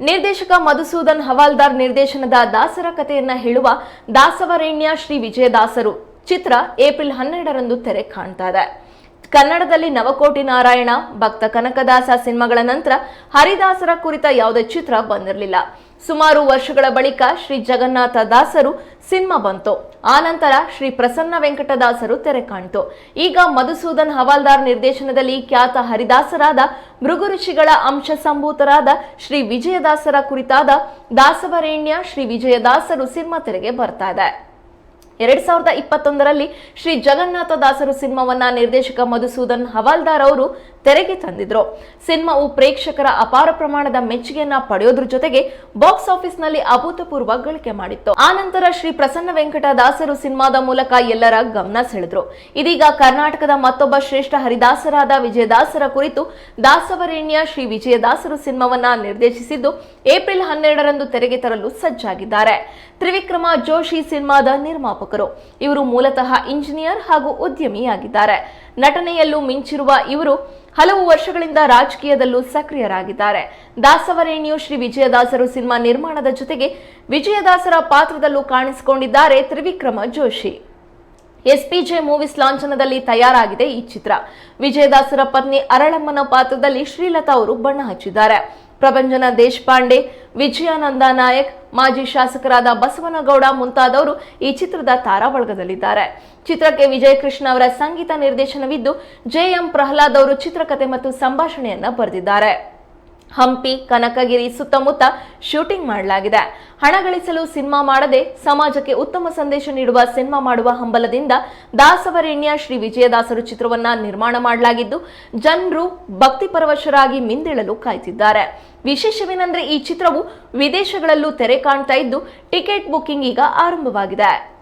ನಿರ್ದೇಶಕ ಮಧುಸೂದನ್ ಹವಾಲ್ದಾರ್ ನಿರ್ದೇಶನದ ದಾಸರ ಕಥೆಯನ್ನ ಹೇಳುವ ದಾಸವರೇಣ್ಯ ಶ್ರೀ ವಿಜಯದಾಸರು. ಚಿತ್ರ ಏಪ್ರಿಲ್ ಹನ್ನೆರಡರಂದು ತೆರೆ ಕಾಣ್ತಾ ಇದೆ ಕನ್ನಡದಲ್ಲಿ ನವಕೋಟಿ ನಾರಾಯಣ, ಭಕ್ತ ಕನಕದಾಸ ಸಿನಿಮಾಗಳ ನಂತರ ಹರಿದಾಸರ ಕುರಿತ ಯಾವುದೇ ಚಿತ್ರ ಬಂದಿರಲಿಲ್ಲ. ಸುಮಾರು ವರ್ಷಗಳ ಬಳಿಕ ಶ್ರೀ ಜಗನ್ನಾಥ ದಾಸರು ಸಿನಿಮಾ ಬಂತು. ಆ ನಂತರ ಶ್ರೀ ಪ್ರಸನ್ನ ವೆಂಕಟದಾಸರು ತೆರೆ ಕಾಣ್ತು. ಈಗ ಮಧುಸೂದನ್ ಹವಾಲ್ದಾರ್ ನಿರ್ದೇಶನದಲ್ಲಿ ಖ್ಯಾತ ಹರಿದಾಸರಾದ ಮೃಗು ಋಷಿಗಳ ಅಂಶ ಸಂಭೂತರಾದ ಶ್ರೀ ವಿಜಯದಾಸರ ಕುರಿತಾದ ದಾಸವರೇಣ್ಯ ಶ್ರೀ ವಿಜಯದಾಸರು ಸಿನಿಮಾ ತೆರೆಗೆ ಬರ್ತಾ ಇದೆ. ಎರಡ್ ಸಾವಿರದ ಇಪ್ಪತ್ತೊಂದರಲ್ಲಿ ಶ್ರೀ ಜಗನ್ನಾಥ ದಾಸರು ಸಿನಿಮಾವನ್ನ ನಿರ್ದೇಶಕ ಮಧುಸೂದನ್ ಹವಾಲ್ದಾರ್ ಅವರು ತೆರೆಗೆ ತಂದಿದ್ರು. ಸಿನಿಮಾವು ಪ್ರೇಕ್ಷಕರ ಅಪಾರ ಪ್ರಮಾಣದ ಮೆಚ್ಚುಗೆಯನ್ನ ಪಡೆಯೋದ್ರ ಜೊತೆಗೆ ಬಾಕ್ಸ್ ಆಫೀಸ್ನಲ್ಲಿ ಅಭೂತಪೂರ್ವ ಗಳಿಕೆ ಮಾಡಿತ್ತು. ಆ ನಂತರ ಶ್ರೀ ಪ್ರಸನ್ನ ವೆಂಕಟ ದಾಸರು ಸಿನಿಮಾದ ಮೂಲಕ ಎಲ್ಲರ ಗಮನ ಸೆಳೆದ್ರು. ಇದೀಗ ಕರ್ನಾಟಕದ ಮತ್ತೊಬ್ಬ ಶ್ರೇಷ್ಠ ಹರಿದಾಸರಾದ ವಿಜಯದಾಸರ ಕುರಿತು ದಾಸವರೇಣ್ಯ ಶ್ರೀ ವಿಜಯದಾಸರು ಸಿನಿಮಾವನ್ನ ನಿರ್ದೇಶಿಸಿದ್ದು ಏಪ್ರಿಲ್ ಹನ್ನೆರಡರಂದು ತೆರೆಗೆ ತರಲು ಸಜ್ಜಾಗಿದ್ದಾರೆ. ತ್ರಿವಿಕ್ರಮ ಜೋಶಿ ಸಿನಿಮಾದ ನಿರ್ಮಾಪಕರು ಇವರು ಮೂಲತಃ ಇಂಜಿನಿಯರ್ ಹಾಗೂ ಉದ್ಯಮಿಯಾಗಿದ್ದಾರೆ. ನಟನೆಯಲ್ಲೂ ಮಿಂಚಿರುವ ಇವರು ಹಲವು ವರ್ಷಗಳಿಂದ ರಾಜಕೀಯದಲ್ಲೂ ಸಕ್ರಿಯರಾಗಿದ್ದಾರೆ. ದಾಸವರೇಣಿಯು ಶ್ರೀ ವಿಜಯದಾಸರು ಸಿನಿಮಾ ನಿರ್ಮಾಣದ ಜೊತೆಗೆ ವಿಜಯದಾಸರ ಪಾತ್ರದಲ್ಲೂ ಕಾಣಿಸಿಕೊಂಡಿದ್ದಾರೆ ತ್ರಿವಿಕ್ರಮ ಜೋಶಿ. ಎಸ್ಪಿಜೆ ಮೂವೀಸ್ ಲಾಂಛನದಲ್ಲಿ ತಯಾರಾಗಿದೆ ಈ ಚಿತ್ರ. ವಿಜಯದಾಸರ ಪತ್ನಿ ಅರಳಮ್ಮನ ಪಾತ್ರದಲ್ಲಿ ಶ್ರೀಲತಾ ಅವರು ಬಣ್ಣ ಹಚ್ಚಿದ್ದಾರೆ. ಪ್ರಭಂಜನ ದೇಶಪಾಂಡೆ, ವಿಜಯಾನಂದ ನಾಯಕ್, ಮಾಜಿ ಶಾಸಕರಾದ ಬಸವನಗೌಡ ಮುಂತಾದವರು ಈ ಚಿತ್ರದ ತಾರಾಬಳಗದಲ್ಲಿದ್ದಾರೆ ಚಿತ್ರಕ್ಕೆ ವಿಜಯ ಕೃಷ್ಣ ಅವರ ಸಂಗೀತ ನಿರ್ದೇಶನವಿದ್ದು ಜೆಎಂ ಪ್ರಹ್ಲಾದ್ ಅವರು ಚಿತ್ರಕಥೆ ಮತ್ತು ಸಂಭಾಷಣೆಯನ್ನ ಬರೆದಿದ್ದಾರೆ. ಹಂಪಿ, ಕನಕಗಿರಿ ಸುತ್ತಮುತ್ತ ಶೂಟಿಂಗ್ ಮಾಡಲಾಗಿದೆ. ಹಣ ಗಳಿಸಲು ಸಿನಿಮಾ ಮಾಡದೆ ಸಮಾಜಕ್ಕೆ ಉತ್ತಮ ಸಂದೇಶ ನೀಡುವ ಸಿನಿಮಾ ಮಾಡುವ ಹಂಬಲದಿಂದ ದಾಸವರೇಣ್ಯ ಶ್ರೀ ವಿಜಯದಾಸರು ಚಿತ್ರವನ್ನ ನಿರ್ಮಾಣ ಮಾಡಲಾಗಿದ್ದು, ಜನರು ಭಕ್ತಿ ಪರವಶರಾಗಿ ಮಿಂದೇಳಲು ಕಾಯ್ತಿದ್ದಾರೆ. ವಿಶೇಷವೇನೆಂದ್ರೆ ಈ ಚಿತ್ರವು ವಿದೇಶಗಳಲ್ಲೂ ತೆರೆ ಕಾಣ್ತಾ ಇದ್ದು, ಟಿಕೆಟ್ ಬುಕ್ಕಿಂಗ್ ಈಗ ಆರಂಭವಾಗಿದೆ.